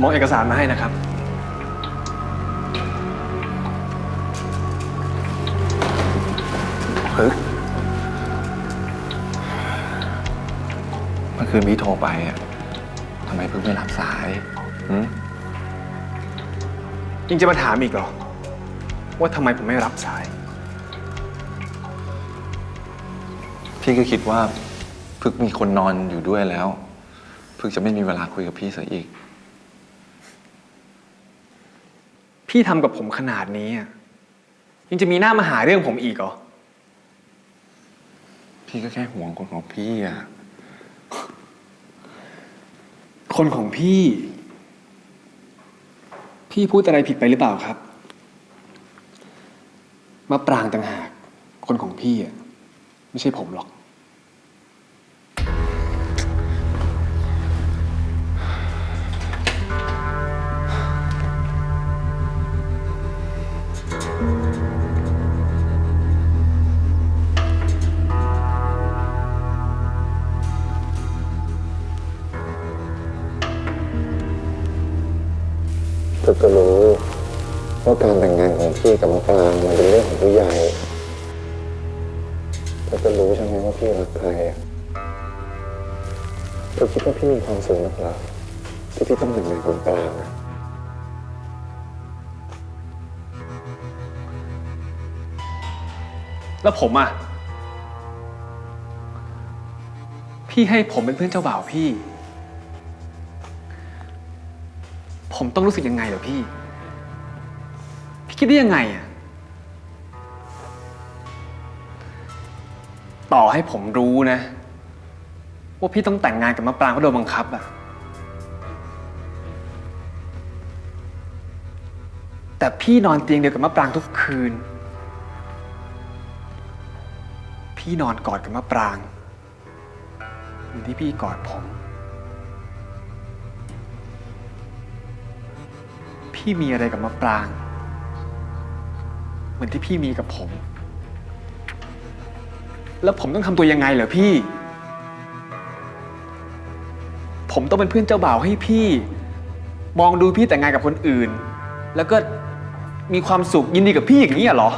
ผมเอาเอกสารมาให้นะครับ พึกเมื่อคืนพี่โทรไปอะทำไมพึกไม่รับสายหืมยังจะมาถามอีกเหรอ ว่าทำไมผมไม่รับสาย พี่ก็คิดว่าพึกมีคนนอนอยู่ด้วยแล้ว พึกจะไม่มีเวลาคุยกับพี่เสียอีก พี่ทำกับผมขนาดนี้อะยังจะมีหน้ามาหาเรื่องผมอีกเหรอ พี่ก็แค่ห่วงคนของพี่อะคนของพี่ พี่พูดอะไรผิดไปหรือเปล่าครับ มาปรางต่างหาก คนของพี่อะไม่ใช่ผมหรอก ก็รู้ ว่าการแต่งงานของพี่กับมะปรางมันเป็นเรื่องของผู้ใหญ่พึกก็รู้ใช่ไหมว่าพี่รักใครอะพึกคิดว่าพี่มีความสุขนักเหรอที่พี่ต้องแต่งงานกับมะปรางอะแล้วผมอะ พี่ให้ผมเป็นเพื่อนเจ้าบ่าวพี่ ผมต้องรู้สึกยังไงเหรอพี่ พี่คิดได้ยังไงอะต่อให้ผมรู้นะ ว่าพี่ต้องแต่งงานกับมะปรางเพราะโดนบังคับอะแต่พี่นอนเตียงเดียวกับมะปรางทุกคืน พี่นอนกอดกับมะปรางเหมือนที่พี่กอดผม พี่มีอะไรกับมะปราง เหมือนที่พี่มีกับผม แล้วผมต้องทำตัวยังไงเหรอพี่ ผมต้องเป็นเพื่อนเจ้าบ่าวให้พี่ มองดูพี่แต่งงานกับคนอื่น แล้วก็มีความสุขยินดีกับพี่อย่างนี้เหรอ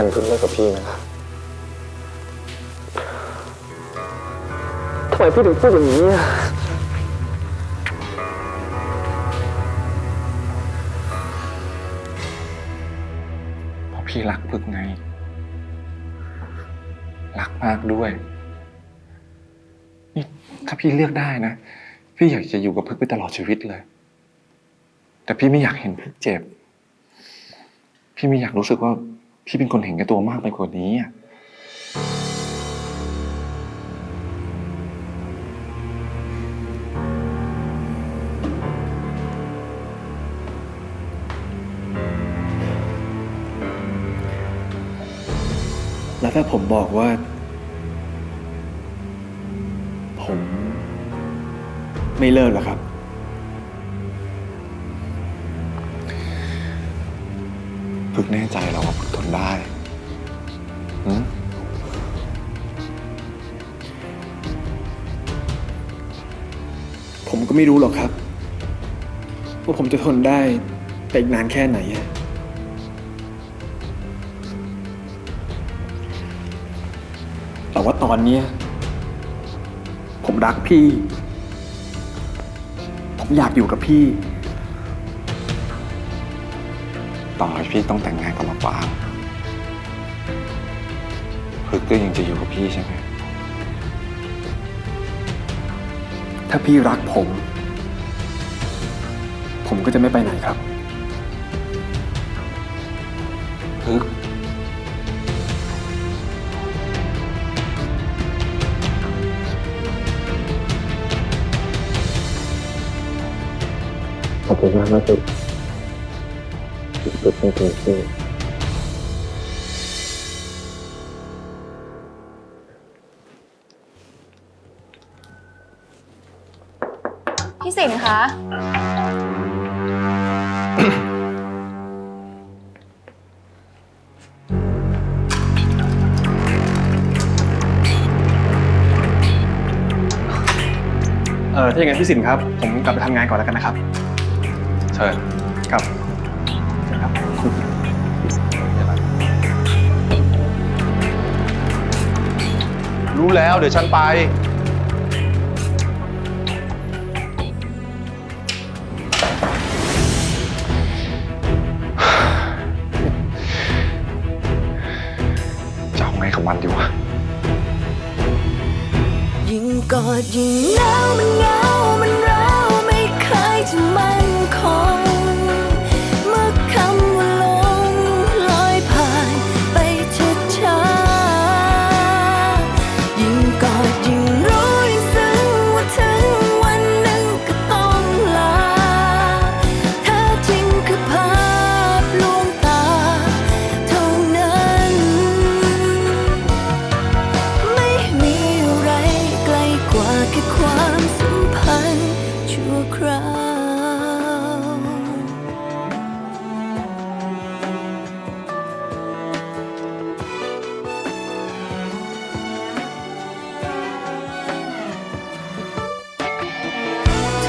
งั้นพึกเลิกกับพี่ไหมล่ะทำไมพี่ถึงพูดอย่างนี้อะเพราะพี่รักพึกไง รักมากด้วย นี่ถ้าพี่เลือกได้นะ พี่อยากจะอยู่กับพึกไปตลอดชีวิตเลย แต่พี่ไม่อยากเห็นพึกเจ็บ พี่ไม่อยากรู้สึกว่า พี่เป็นคนเห็นแก่ตัวมากไปกว่านี้อะแล้วถ้าผมบอกว่า ผม ไม่เลิกหรอครับ พึกแน่ใจเหรอว่า ได้หืมผมก็ไม่รู้หรอกครับ ว่าผมจะทนได้ไปอีกนานแค่ไหนอะแต่ว่าตอนเนี้ยผมรักพี่ ผมอยากอยู่กับพี่ ต่อให้พี่ต้องแต่งงานกับมะปาง พึกก็ยังจะอยู่กับพี่ใช่ไหม ถ้าพี่รักผม ผมก็จะไม่ไปไหนครับพึกขอบคุณมากนะพึกพึกเป็น พี่สินคะ เออถ้าอย่างนั้นพี่สินครับ ผมกลับไปทำงานก่อนแล้วกันนะครับ เชิญครับเชิญครับรู้แล้วเดี๋ยวฉันไป What you know me?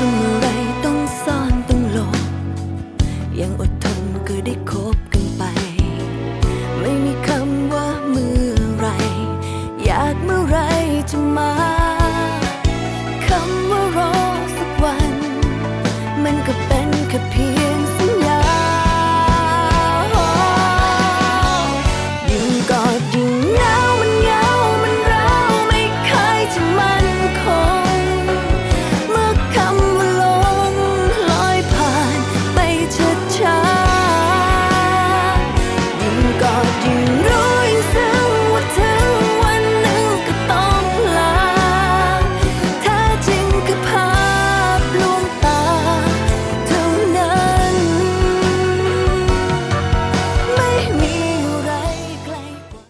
to me